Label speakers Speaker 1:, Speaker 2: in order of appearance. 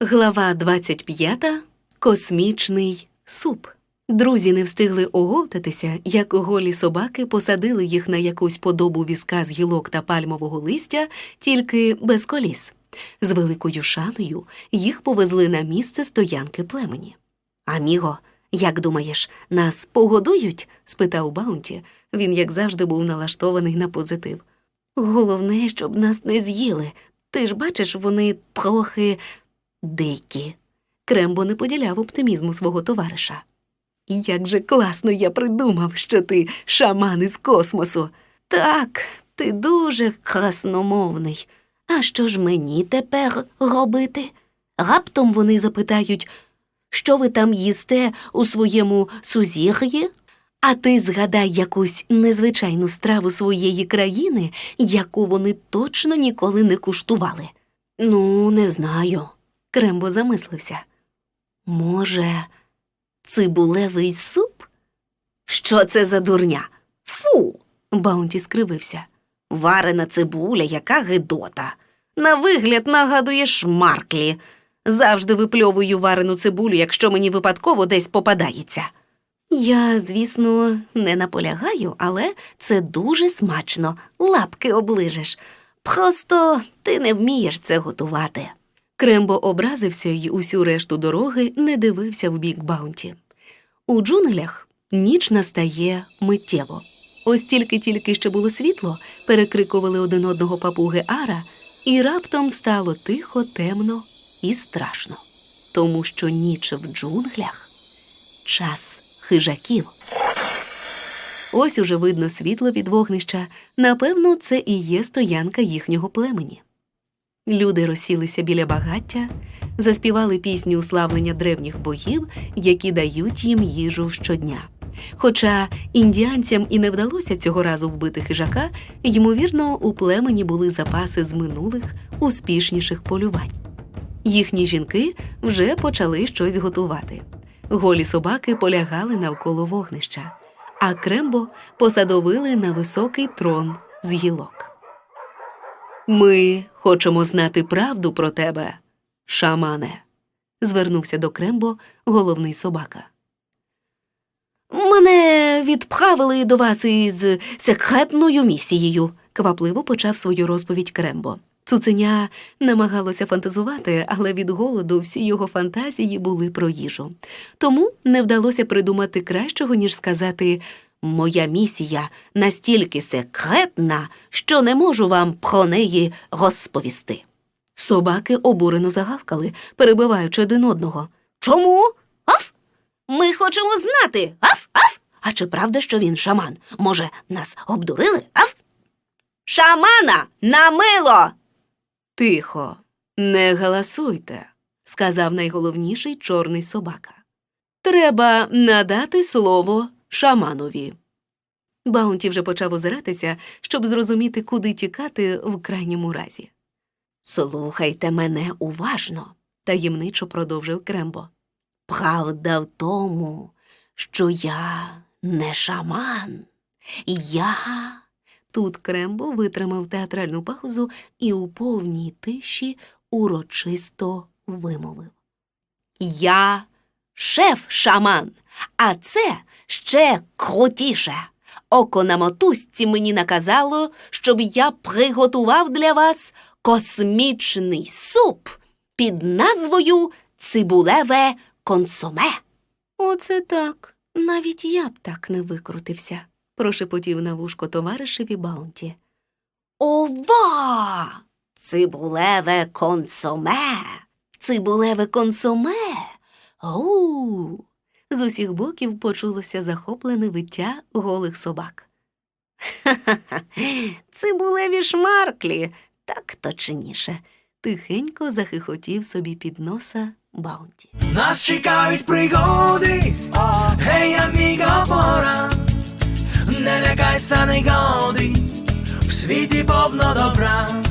Speaker 1: Глава 25. Космічний суп. Друзі не встигли оговтатися, як голі собаки посадили їх на якусь подобу візка з гілок та пальмового листя, тільки без коліс. З великою шаною їх повезли на місце стоянки племені. Аміго, як думаєш, нас погодують? спитав Баунті. Він, як завжди, був налаштований на позитив. Головне, щоб нас не з'їли. Ти ж бачиш, вони трохи дикі. Крембо не поділяв оптимізму свого товариша. Як же класно я придумав, що ти шаман із космосу. Так, ти дуже красномовний. А що ж мені тепер робити? Раптом вони запитають, що ви там їсте у своєму сузір'ї? А ти згадай якусь незвичайну страву своєї країни, яку вони точно ніколи не куштували. Ну, не знаю. Крембо замислився. Може, цибулевий суп? Що це за дурня? Фу. Баунті скривився. Варена цибуля, яка гидота. На вигляд нагадує шмарклі. Завжди випльовую варену цибулю, якщо мені випадково десь попадається. Я, звісно, не наполягаю, але це дуже смачно. Лапки оближеш. Просто ти не вмієш це готувати. Крембо образився й усю решту дороги не дивився в бік Баунті. У джунглях ніч настає миттєво. Ось тільки-тільки ще було світло, перекрикували один одного папуги Ара, і раптом стало тихо, темно і страшно, тому що ніч в джунглях час хижаків. Ось уже видно світло від вогнища. Напевно, це і є стоянка їхнього племені. Люди розсілися біля багаття, заспівали пісню уславлення древніх богів, які дають їм їжу щодня. Хоча індіанцям і не вдалося цього разу вбити хижака, ймовірно, у племені були запаси з минулих успішніших полювань. Їхні жінки вже почали щось готувати. Голі собаки полягали навколо вогнища, а крембо посадовили на високий трон з гілок. Ми хочемо знати правду про тебе, шамане, звернувся до Крембо головний собака. Мене відправили до вас із секретною місією, квапливо почав свою розповідь Крембо. Цуценя намагалося фантазувати, але від голоду всі його фантазії були про їжу. Тому не вдалося придумати кращого, ніж сказати Моя місія настільки секретна, що не можу вам про неї розповісти. Собаки обурено загавкали, перебиваючи один одного. Чому? Аф? Ми хочемо знати. Аф, аф. А чи правда, що він шаман? Може, нас обдурили? Аф? Шамана на мило. Тихо, не галасуйте, сказав найголовніший чорний собака. Треба надати слово шаманові. Баунті вже почав озиратися, щоб зрозуміти, куди тікати в крайньому разі. Слухайте мене уважно, таємничо продовжив Крембо. Правда в тому, що я не шаман. Я. Тут Крембо витримав театральну паузу і у повній тиші урочисто вимовив. Я шеф-шаман, а це ще крутіше. Око на мотузці мені наказало, щоб я приготував для вас космічний суп під назвою Цибулеве консоме. Оце так. Навіть я б так не викрутився, прошепотів на вушко товаришеві Баунті. Ова! Цибулеве консоме. Цибулеве консоме. У. З усіх боків почулося захоплене виття голих собак. Ха-ха-ха, цибулеві шмарклі, так точніше, тихенько захихотів собі під носа Баунті.
Speaker 2: Нас чекають пригоди, гей, аміго, пора, не лякайся негоди, в світі повно добра,